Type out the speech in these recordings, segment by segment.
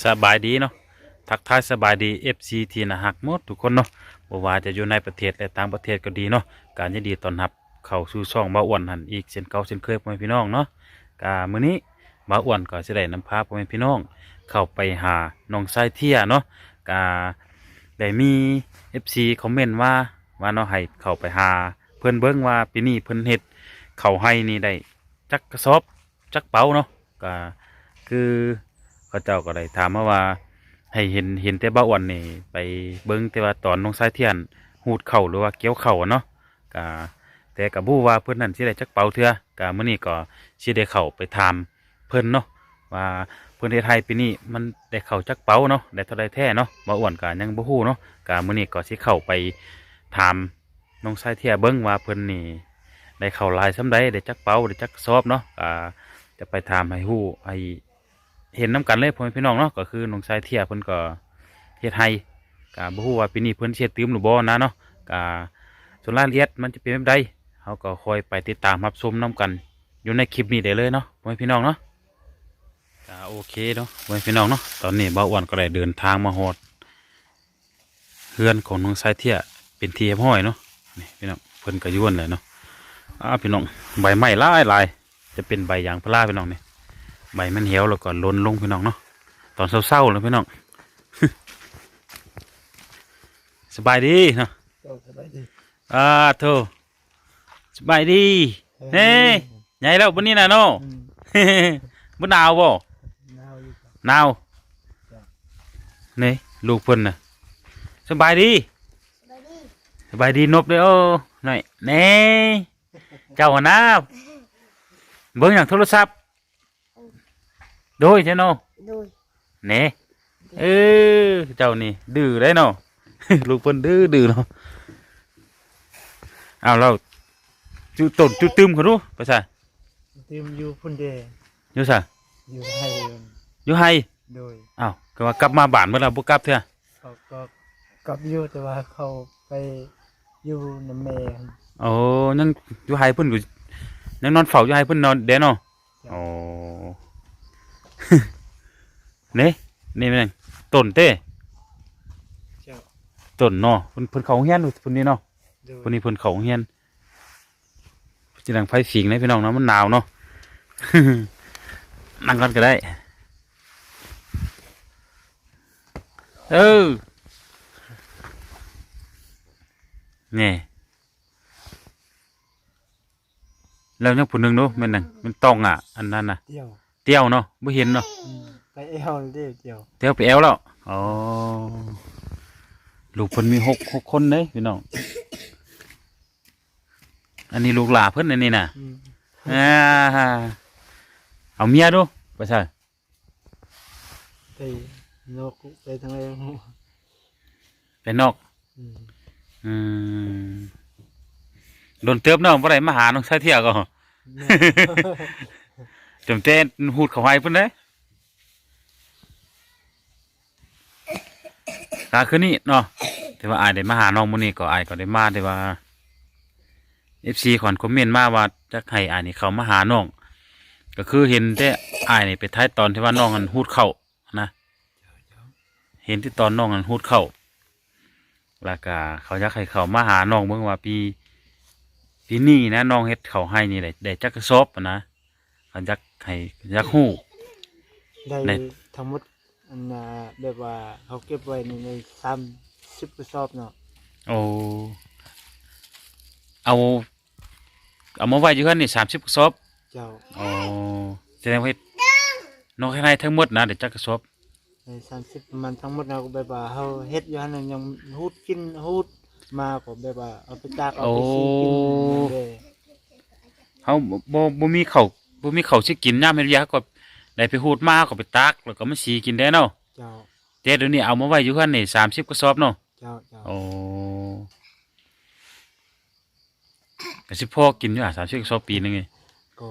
สบายดีเนาะทักทายสบายดี FC ทีนะฮักหมดทุกคนเนาะบ่ว่าจะอยู่ในประเทศและต่างประเทศก็ดีเนาะการยินดีต้อนรับเข้าสู่ช่องบ่าอ้วนหันอีกเช่นเก่าเช่นเคยพ่อแม่พี่น้องเนาะกามื้อนี้บ่าอ้วนก็สิได้นำพาพ่อแม่พี่น้อง เข้าไปหาน้องชายเที่ยเนาะกาได้มี FC คอมเมนต์ว่าว่าเนาะให้เข้าไปหา เพิ่นเบิ่งว่าปีนี้เพิ่นเฮ็ดเข้าให้นี่ได้จักกระสอบจักเป๋าเนาะก็คือ เขาเจ้าก็ได้ถามมาว่า ให้เห็นเห็นแต่บ้าอ้วนนี่ไปเบิ่งแต่ว่าตอนน้องสายเทียนหูดเข่าหรือว่าเกี่ยวเข่าเนาะก็แต่กับบู้ว่าเพิ่อนนั่นสิได้จักเป๋าเทื่อก็มื้อนี้ก็สิได้เข้าไปถามเพิ่นเนาะว่าเพิ่อนเฮ็ดให้ปีนี้มันได้เข้าจักเป๋าเนาะได้เท่าใดแท้เนาะบ่อ้วนก็ยังบ่ฮู้เนาะก็มื้อนี้ก็สิเข้าไปถามน้องสายเทียเบิ่งว่าเพิ่นนี่ได้เข้าลายส่ำใดได้จักเป๋าได้จักกระสอบเนาะก็จะไปถามให้ฮู้ให้ เห็นน้ำกันเลยพ่อแม่พี่น้องเนาะก็คือน้องชายเทียเพิ่นก็เฮ็ดให้กะบ่ฮู้ว่าปีนี้เพิ่นเฮ็ดตื้มหรือบ่นะเนาะกะส่วนรายละเอียดมันจะเป็นแบบใดเฮาก็คอยไปติดตามรับชมน้กัน อยู่ในคลิปนี้ได้เลยเนาะพ่อแม่พี่น้องเนาะก็โอเคเนาะพ่อแม่พี่น้องเนาะตอนนี้บ่าวอ้วนก็ได้เดินทางมาฮอดเฮือนของน้องชายเทียเป็นที่เรียบร้อยเนาะนี่พี่น้องเพิ่นก็อยวนเลยเนาะอ้าพี่น้องใบไม้หลายลายจะเป็นใบยางพาราพี่น้องนี่ ใบมันเหี่ยวแล้วก็หล้นลงพี่น้องเนาะตอนเศร้าๆเลยพี่น้องสบายดีเนาะก็สบายดีอ่าโธ่สบายดีเฮ้ยใหญ่แล้วบนนี้นะเนาะอืมบนหนาวบ่หนาวอยู่ครับหนาวจ้ะนี่ลูกเพิ่นน่ะสบายดีสบายดีนบเลยโอ้หน่อยเน่เจ้าหัวหน้าเบิ่งอย่างโทรศัพท์ โดยใช่เนาะโดยเน่เออเจ้านี่ ดื้อได้เนาะ ลูกเพิ่นดื้อดื้อเนาะเอาเราจุต้นจุตึมเขาดูไปซะทีมอยู่พุ่นเดอยู่ซะอยู่ให้เอิ้นอยู่ไห้โดยอ้าวก็ว่ากลับมาบ้านเมื่อเราบ่กลับเถอะเขาก็กลับอยู่แต่ว่าเขาไปอยู่น้ำแม่โอ้ยังอยู่ไห้เพิ่นอยู่ยังนอนเฝ้าอยู่ไห้เพิ่นนอนเด้เนาะโอ้ เน่นี่แม่นต้นเต้เจ้าต้นเนาะเพิ่นเพิ่นเข้าโรงเรียนเพิ่นนี่เนาะโดยวันนี้เพิ่นเขาโรงเฮียนจินังไฟสิงเลยพี่น้องเนาะมันหนาวเนาะ นั่งกันก็ได้ เออนี่แล้วยังผู้หนึงเนาะแม่นนั่นมันต้องอะ อันนั้นน่ะ เดี่ยว เตี้ยวเนาะบ่เห็นเนาะอืมไปเอวเด้เดี่ยวเตี้ยวไปแอวแล้วอ๋อลูกเพิ่นมีหกหกคนเด้พี่น้องอันนี้ลูกหลาเพิ่นอันนี้น่ะอืมอ่าเอาเมียดูไปใช่ไปนกไปทางไหนไปนอก อืมอืมโดนเติบเนาะบ่ได้มาหาน้องชายเที่ยวก็ แม่ จำเต้นหูดเขาให้เพิ่นเด้กาคืนนี้เนาะแต่ว่าอายได้มาหาน้องมื้อนี้ก็อายก็ได้มาแต่ว่า FC ขอนคอมเมนต์มาว่าจักให้อายนี่เขามาหาน้องก็คือเห็นแต่อายนี่ไปท้ายตอนที่ว่าน้องมันหูดเข้านะ เห็นที่ตอนน้องมันหูดเข้าแล้วก็เขาอยากให้เขามาหาน้องเบิ่งว่าปีปีนี้นะน้องเฮ็ดเขาให้นี่ได้ได้จักกระสอบนะเขาอยาก ให้อยากฮู้ ได้ในทั้งหมดอันน่ะแบบว่าเขาเก็บไว้ในในสามสิบกระสอบเนาะโอ้เอาเอามาไว้อยู่กันนี่สามสิบกระสอบเจ้าอ๋อแสดงว่าเฮ็ดน้องเฮ็ดให้ทั้งหมดนะได้จักกระสอบในสามสิบมันทั้งหมดเราก็แบบว่าเขาเฮ็ดอยู่หั่นน่ะยังฮูดกินฮูดมาก็แบบว่าเอาไปตากเอาไปซีกินเด้อ เฮาบ่บ่บ่มีข้าว บ่มีข้าวสิกินยามเฮ็ดเวียกก็ได้ไปหูดมาก็ไปตากแล้วก็มาสีกินได้เนาะเจ้าแต่เดี๋ยวนี้เอามาไว้อยู่กันนี่สามสิบกระสอบเนาะเจ้าเจ้าโอ้ก็สิพอกินอยู่อะสามสิบกระสอบปีหนึงไงก็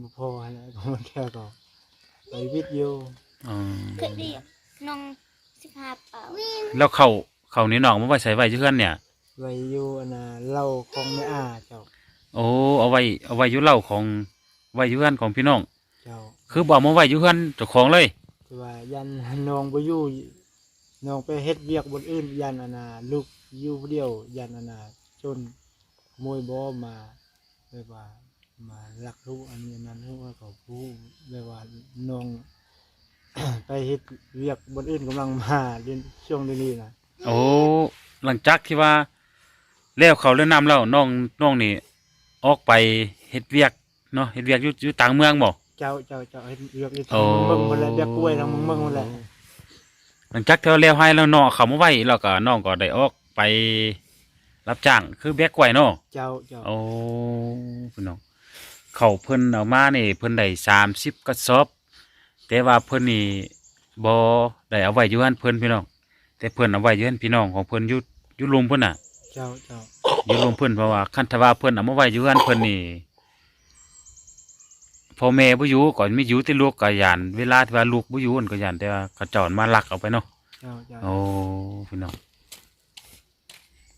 บ่พอหั่นแหละก็มันแค่ก็ไปวิทย์อยู่อืมเคยเรียกน้องสิบห้าเป่าแล้วเขาเขานี่น้องมาไว้ใส่ไว้อยู่กันเนี่ย ไว้อยู่อันน่ะเหล้าของแม่อาเจ้าโอ้เอาไว้เอาไว้อยู่เล่าของ ไว้อยู่กันของพี่น้อง เจ้าคือบอกมาไว้อยู่กันเจ้าของเลยเแต่ว่ายันน้องบ่อยู่น้องไปเฮ็ดเวียกบนอื่น ยันอนนาลูกอยู่ผู้เดียว ยันอนนาจนขโมยบ่มาแบบว่า มาลักลูกอันนี้อันนั้นลูกก็ผู้แบบว่าน้อง ไปเฮ็ดเวียกบนอื่นกำลังมาเดือนช่วงเดือนนี้นะโอ้หลังจากที่ว่าแล้วเขาเล่นน้ำแล้วน้องน้องนี่ออกไปเฮ็ดเวียก เนาะเฮ็ดเวียกอยู่อยู่ต่างเมืองบ่ เจ้าเจ้าเจ้าเฮ็ดเวียกอยู่โอ้ทางเมืองหมดแล้วเวียกกล้วยทางเมืองเมืองหมดแล้วหลังจากที่เราแล้วให้แล้วน้องเขามาไว้แล้วก็น้องก็ได้ออกไป รับจ้างคือแบกกล้วยเนาะเจ้าเจ้าโอ้พี่น้องเขาเพิ่นเอามานี่เพิ่นได้30กระสอบ แต่ว่าเพิ่นนี่บ่ได้เอาไว้อยู่หั่นเพิ่นพี่น้องแต่เพิ่นเอาไว้อยู่หั่นพี่น้องของเพิ่นอยู่อยู่ลุมเพิ่นน่ะ เจ้าเจ้าอยู่รวมเพื่อนเพราะว่าคันทว่าเพื่อนเอามาไว้อยู่กันเพื่อนนี่ พ่อแม่บ่อยู่ก่อนไม่อยู่ที่ลูกก็ยานเวลาที่ว่าลูกบ่อยู่นั่นก็ยานแต่ว่าเขาเจอนมาลักเอาไปเนาะเจ้าเจ้าโอ้พี่น้อง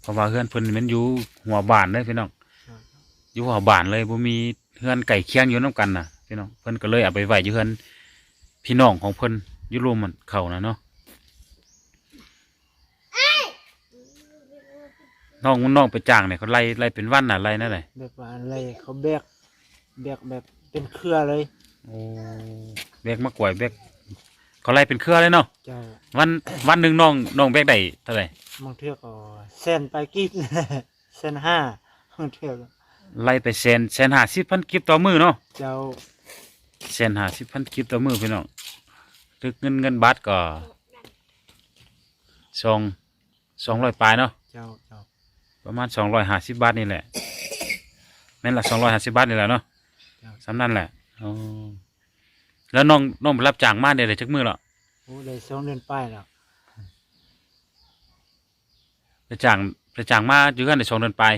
เพราะว่าเฮือนเพิ่นมันอยู่หัวบ้านเลยพี่น้องเจ้า Dạ. อยู่หัวบ้านเลยบ่มีเฮือนไก่เคียงอยู่นํกันน่ะพี่น้องเพิ่นก็เลยเอาไปไว้อยู่เฮือนพี่น้องของเพิ่นอยู่รวมมันเขาน่ะเนาะน้องน้องไปจ้างเนี่ยเขาไล่ไล่เป็นวันน่ะไล่นั่นแหละแบบว่าอะไรเขาแบก แบกแบบเป็นเครือเลย โอ้แบกมากกว่าแบกเขาไล่เป็นเครือเลยเนาะเจ้าวันวันหนึ่งน้องน้องแบกได้เท่าไหร่บางเทื่อก็เส้นไปกิบ เส้นห้าบางเทื่อก็ไล่ไปแสนแสนห้าสิบพันกิบต่อมือเนาะเจ้าแสนห้าสิบพันกิบต่อมือพี่น้องตึกเงินเงินบาทก็สองสองร้อยปลายเนาะเจ้าเจ้าประมาณสองร้อยห้าสิบบาทนี่แหละแม่นละสองร้อยห้าสิบบาทนี่แหละเนาะเจ้า สำนั่นแหละอ๋อแล้วน้องน้องไปรับจ้างมาเนี่ยได้จักมือหรอโอ้ได้สองเดือนป้ายแล้วไปจ้างไปจ้างมาอยู่กันได้สองเดือนไปลาย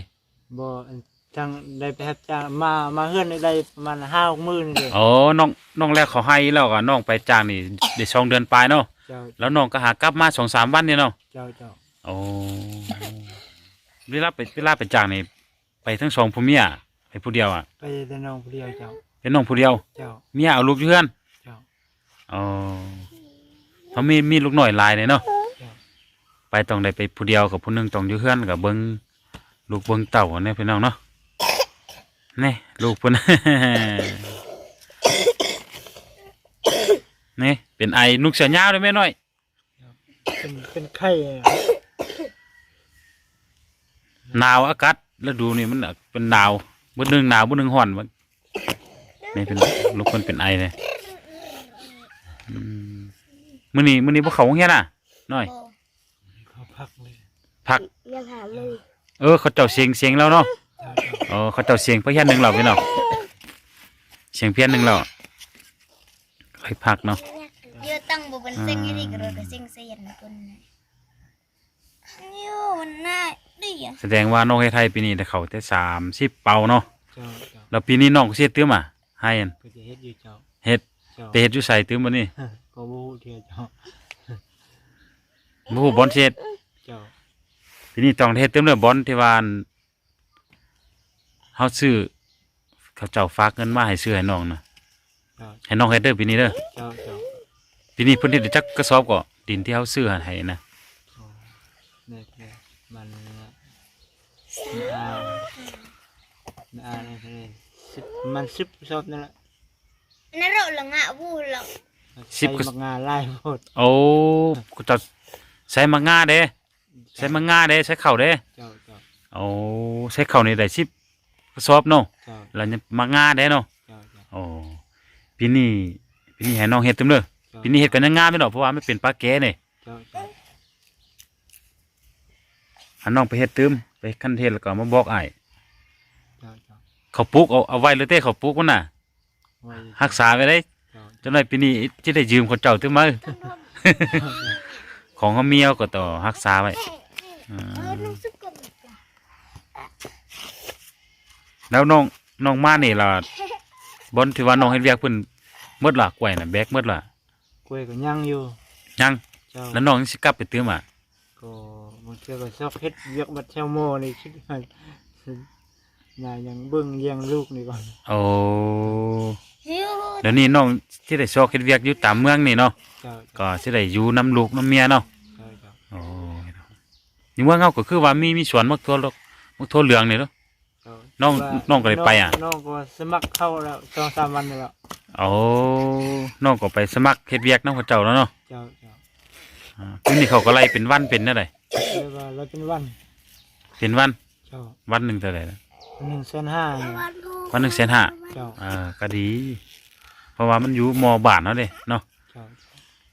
บ่อันทางได้ไปรับจ้างมามาเฮือนได้ประมาณห้าหกมื้อนี่เลยอ๋อน้องน้องแรกเขาให้แล้วก็น้องไปจ้างนี่ได้สองเดือนไปลายเนาะเจ้าแล้วน้องก็หากลับมาสองสามวันเนี่ยเนาะเจ้าเจ้าโอ้เวลาไปเวลาไปจ้างนี่ไปทั้งสองผู้เมีย ไปผู้เดียวอะไปแต่น้องผู้เดียวเจ้า เป็นน้องผู้เดียว เจ้า เมียเอาลูกอยู่เพื่อนเจ้า อ๋อเขามีมีลูกหน่อยหลายเลยเนาะเจ้า ไปต้องได้ไปผู้เดียวกับผู้หนึงต้องอยู่เพื่อนกับเบิ้งลูกเบิ้งเต่าเนี่ยพี่น้องเนาะนี่ลูกเพิ่น นี่เป็นไอนุกเสียยาวเลยแม่น้อย เป็นเป็นไข้อะหนาวอากาศฤดูนี่มันเป็นหนาว บ่หนึงหนาวบ่หนึงร้อนมันนี่เป็นลูกเพิ่นเป็นไอเลยอืมมื้อนี้มื้อนี้บ่เข้าโรงเรียนน่ะน้อยโบเขาพักเลยพักยังหามือเออเขาเจ้าเสียงเสียงแล้วเนาะเจ้าเจ้าเออเขาเจ้าเสียงเพี้ยนหนึ่งแล้วพี่น้องเสียงเพี้ยนหนึ่งแล้วค่อยพักเนาะเยอะตั้งบุเป็นเส้นยี่ดีกระโดดกับเส้นเสียนคน น่ะโย่มันน่าดีอะแสดงว่าน้องเฮ็ดไทยปีนี้ได้เขาแต่สามสิบเป่าเนาะเจ้าเจ้าแล้วปีนี้น้องก็เสียตื้มอะให้อันก็จะเฮ็ดอยู่เจ้าเฮ็ดเจ้าไปเฮ็ดอยู่ใส่ตื้มบ่นี่ก็บ่ฮู้เทื่อเจ้าบ่ฮู้บอลสิเฮ็ดเจ้าปีนี้ต้องได้เฮ็ดตื้มเด้อบอลที่ว่าอันเฮาซื้อเขาเจ้าฝากเงินมาให้ซื้อให้น้องนะเจ้าให้น้องเฮ็ดเด้อปีนี้เด้อเจ้าเจ้าปีนี้เพิ่นเฮ็ดได้จักกระสอบก็ดินที่เฮาซื้อให้นะอ๋อ นี่คือมันมันอามันอาอะไรกันเลยสิบมันสิบชอบนั่นแหละนั่นเราละงะวูหรอกใส่มักงาไล่หมดโอ้เขาเจ้าใส่มะงาเด้ใส่มะงาเด้ใส่ข้าวเด้เจ้าเจ้าโอ้ใช้เขาวในได้สิบกระสอบเนาะเจ้าแล้วยังมางาได้เนาะเจ้าเจ้าโอ้ปีนี้ปีนี้ให้น้องเฮ็ดเต็มเลยปีนี้เฮ็ดกันยังงามไม่ดอกเพราะว่าไม่เป็นปลาแก่เนี่ยเจ้าเจ้า หันน้องไปเฮ็ดเติมไปขั้นเทศแล้วก็มาบอกอ้ายเจ้าเจ้าเขาปลูกเอาเอาไว้เลยเต้เขาปลูกมันน่ะไว้รักษาไว้ได้เจ้าจนได้ปีนี้จะได้ยืมคนเจ้าเติมมาเจ้าของเขาเมียก็ต่อรักษาไว้อืเออมน้องสุกกบแล้วน้องน้องมานี่ล่ะบนที่ว่าน้องเฮ็ดเวียกเพิ่นหมดล่ะกล้วยน่ะแบกหมดล่ะกล้วยก็ยังอยู่ยังเจ้าแล้วน้องสิกลับไปเติมอะก็ บางเทื่อก็ชอบเฮ็ดเวียกบัดเชลโมนี่คิดว่าน่ายังเบิ่งเลี้ยงลูกนี่ก่อนโอ้ฮิวเดี๋ยวนี้น้องที่ได้ซอกเฮ็ดเวียกอยู่ตามเมืองนี่เนาะเจ้าก็สิได้อยู่น้ำลูกน้ำเมียเนาะเจ้าเจ้าโอ้ยเนาะอยู่เมืองเฮาก็คือว่ามีมีสวนมักทั่วโลกมักทั่วเหลืองนี่เนาะ เจ้าน้องว่าน้องก็ได้ไปอะ น้องก็สมัครเข้าแล้วสองสามวันแล้วโอ้น้องก็ไปสมัครเฮ็ดเวียกนำเขาเจ้าแล้วเนาะเจ้าเจ้าอ่าคือนี่เขาก็ไล่เป็นวันเป็นนั่นได เรียกว่าเราเป็นวันเป็นวันเจ้าวันหนึงเท่าไหร่นะหนึ่งแสนห้าเนี่ยวันหนึงแสนห้าเจ้าอ่าก็ดี เพราะว่ามันอยู่มอบานเนาะเด้เนาะเจ้า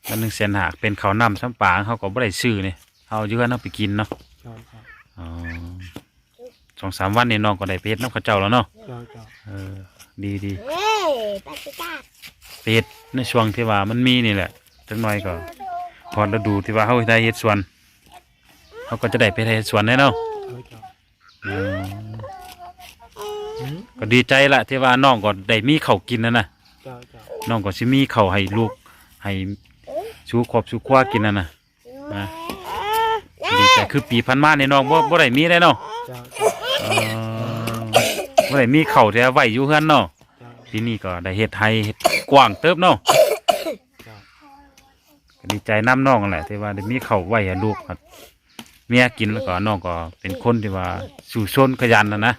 วันหนึงแสนห้าเป็นข้าวน้ำซ้ำปลาเขาก็บ่ได้ซื้อนี่เฮาอยู่กันเอาไปกินเนาะเจ้าเจ้าอ๋อสองสามวันนี่น้องก็ได้ไปเฮ็ดน้ำเขาเจ้าแล้วเนาะเจ้าเจ้าเออดีดีเฮ้ยปาติกาไปเฮ็ดในช่วงที่ว่ามันมีนี่แหละจักหน่อยก็พอฤดูที่ว่าเฮาได้เฮ็ดสวน เขาก็จะได้ไปเฮ็ดสวนแน่เนาะเจ้าเจ้าอืมหืมก็ดีใจละที่ว่าน้องก็ได้มีข้าวกินนะนะเจ้าเจ้าน้องก็สิมีข้าวให้ลูกให้ชูครอบชูครัวกินนะนะนะดีใจคือปีพันมาเนี่ยน้องบ่บ่ได้มีได้เนาะเจ้าเจ้าเออบ่ได้มีข้าวที่ว่าไว้อยู่เฮือนเนาะเจ้าปีนี้ก็ได้เฮ็ดให้เฮ็ดกว้างเติบเนาะเจ้าก็ดีใจน้ำน้องนั่นแหละที่ว่าได้มีข้าวไว้ให้ลูกครับ เมียกินแล้วก็น้องก็เป็นคนที่ว่าสู่ชนขยันนะนะ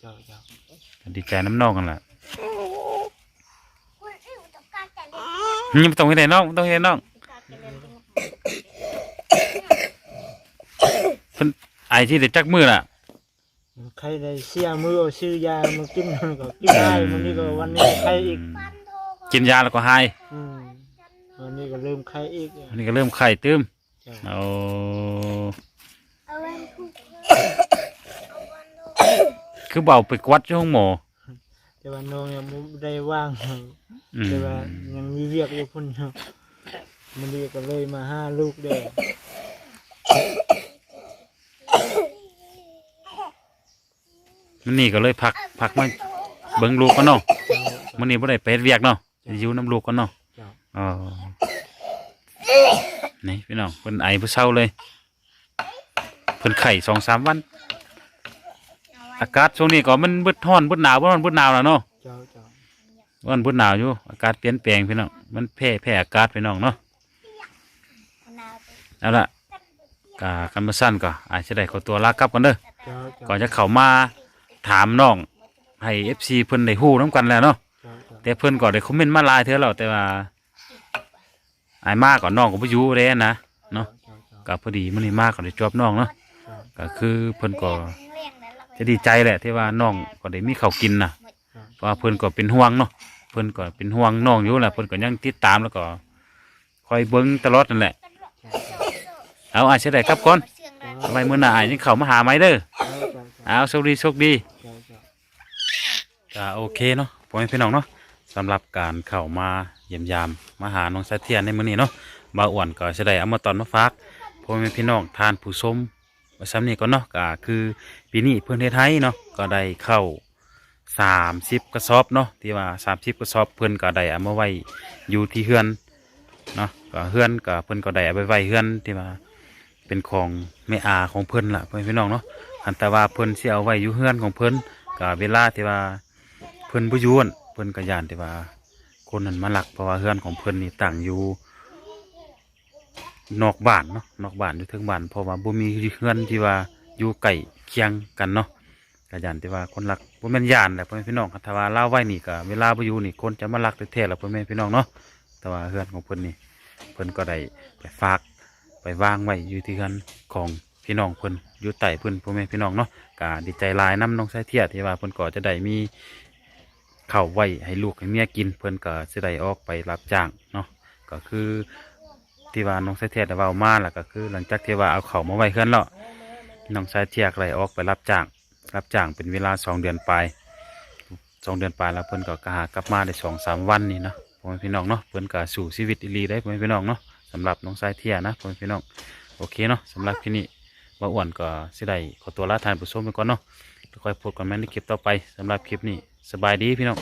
เจ้าเจ้าก็ดีใจน้ำน้องกันแหละคุณอิวต้องการจะเล่นยังไม่ต้องให้ได้น้องบ่ต้องให้ได้น้องการจะเล่นเพิ่นไอที่ได้จักมือล่ะใครได้เสียมือเอาซื้อยามากินมันก็กินได้มันนี่ก็วันนี้ใครอีกฟันโทรกินยาแล้วก็หายอืมวันนี้ก็เริ่มใครอีกอันนี้ก็เริ่มไข้ตื้มเจ้าเอาเอาไว้ คุกคือเบาไปกวัดที่ห้องหมอ แต่ว่าน้องยังบ่ได้ว่างอืม แต่ว่ายังมีเวียกอยู่พุ่นอยู่มันนี่ก็เลยมาห้าลูกเด้อมันนี่ก็เลยพักพักมาเบิ่งลูกกันเนาะเจ้ามันนี่บ่ได้ไปเฮ็ดเวียกเนาะอยู่น้ำลูกกันเนาะเจ้าอ๋อนี่พี่น้องเพิ่นไอเพิ่นเศร้าเลย เพิ่นไข่สองสามวัน อากาศช่วงนี้ก็มันเบิดร้อนเบิดหนาวเบิดร้อนเบิดหนาวแล้วเนาะเจ้าเจ้าร้อนเบิดหนาวอยู่อากาศเปลี่ยนแปลงพี่น้องมันแพร่แพร่อากาศพี่น้องเนาะนาเอาละกากันมาสั้นก็อาจจะได้ขอตัวลากลับกันเด้อเจ้าเจ้าก่อนจะเข้ามาถามน้องให้เอฟซีเพิ่นได้ฮู้น้กันแล้วเนาะเจ้าเจ้าแต่เพิ่นก็ได้คอมเมนต์มาหลายเทื่อแล้วแต่ว่าอายมากก่อนน้องก็บ่อยู่เด้นะ เนาะ เจ้าเจ้า ก็พอดีมื้อนี้มากก็ได้จบน้องเนาะเจ้า ก็คือเพิ่นก็เลี้ยงแล้วเราจะดีใจแหละที่ว่าน้องก็ได้มีข้าวกินน่ะเพราะว่าเพิ่นก็เป็นห่วงเนาะเพิ่นก็เป็นห่วงน้องอยู่แหละเพิ่นก็ยังติดตามแล้วก็คอยเบิ่งตลอดนั่นแหละ เอาอาจจะได้กลับก่อนไว้มื้อหน้าอายยังเข้ามาหาใหม่เด้อเจ้าเจ้าเอาโชคดีโชคดีเจ้าเจ้าก็โอเคเนาะพ่อแม่พี่น้องเนาะสำหรับการเข้ามาเยี่ยมยามมาหาน้องสะเทียนในมื้อนี้เนาะบ่าวอ้วนก็จะได้เอามาตอนมาฝากพ่อแม่พี่น้องทานผู้ชม ไว้ซ้ำนี้ก่อนเนาะก็คือปีนี้เพื่อนไทยเนาะก็ได้เข้าสามสิบกระสอบเนาะที่ว่าสามสิบกระสอบเพื่อนก็ได้เอามาไว้อยู่ที่เฮือนเนาะก็เฮือนก็เพื่อนก็ได้เอาไปไว้เฮือนที่ว่าเป็นของแม่อาของเพื่อนล่ะพ่อแม่พี่น้องเนาะอันแต่ว่าเพื่อนสิเอาไว้อยู่เฮือนของเพื่อนก็เวลาที่ว่าเพิ่อนบ่อยู่นเพิ่อนก็ย่านที่ว่าคนนั้นมาหลักเพราะว่าเฮือนของเพิ่อนนี่ตั้งอยู่ นอกบ้านเนาะนอกบ้านอยู่เทิงบ้านเพราะว่าบ่มีเฮือนที่ว่าอยู่ใกล้เคียงกันเนาะก็ย่านที่ว่าคนลักบ่แม่นยานแหละพ่อแม่พี่น้องถ้าว่าเล่าไว้นี่ก็เวลาบ่อยู่นี่คนจะมาลักแท้ๆแล้วพ่อแม่พี่น้องเนาะแต่ว่าเฮือนของเพิ่นนี่เพิ่นก็ได้ไปฝากไปวางไว้อยู่ที่เฮือนของพี่น้องเพิ่นอยู่ใต้เพิ่นพ่อแม่พี่น้องเนาะก็ดีใจหลายน้ำน้องสายเทียที่ว่าเพิ่นก็จะได้มีเข้าไว้ให้ลูกให้เมียกินเพิ่นก็สิได้ออกไปรับจ้างเนาะก็คือ ที่ว่าน้องสายเทียดเว้ามาแล้วก็คือ หลังจากที่ว่าเอาเขามาไว้เฮือนแล้วน้องสายเทียกได้ออกไปรับจ้างรับจ้างเป็นเวลาสองเดือนไปสองเดือนไปแล้วเพิ่นก็กหากลับมาได้สองสามวันนี่เนาะพ่อแม่พี่น้องเนาะเพิ่นก็สู่ชีวิตอีลีได้พ่อแม่พี่น้องเนาะสำหรับน้องสายเทียนะพ่อแม่พี่น้องโอเคเนาะสำหรับที่นี้ว่าอ้วนก็สิได้ขอตัวลาทานผู้ชมไปก่อนเนาะแล้วค่อยพบกันใหม่ในคลิปต่อไปสำหรับคลิปนี้สบายดีพี่น้อง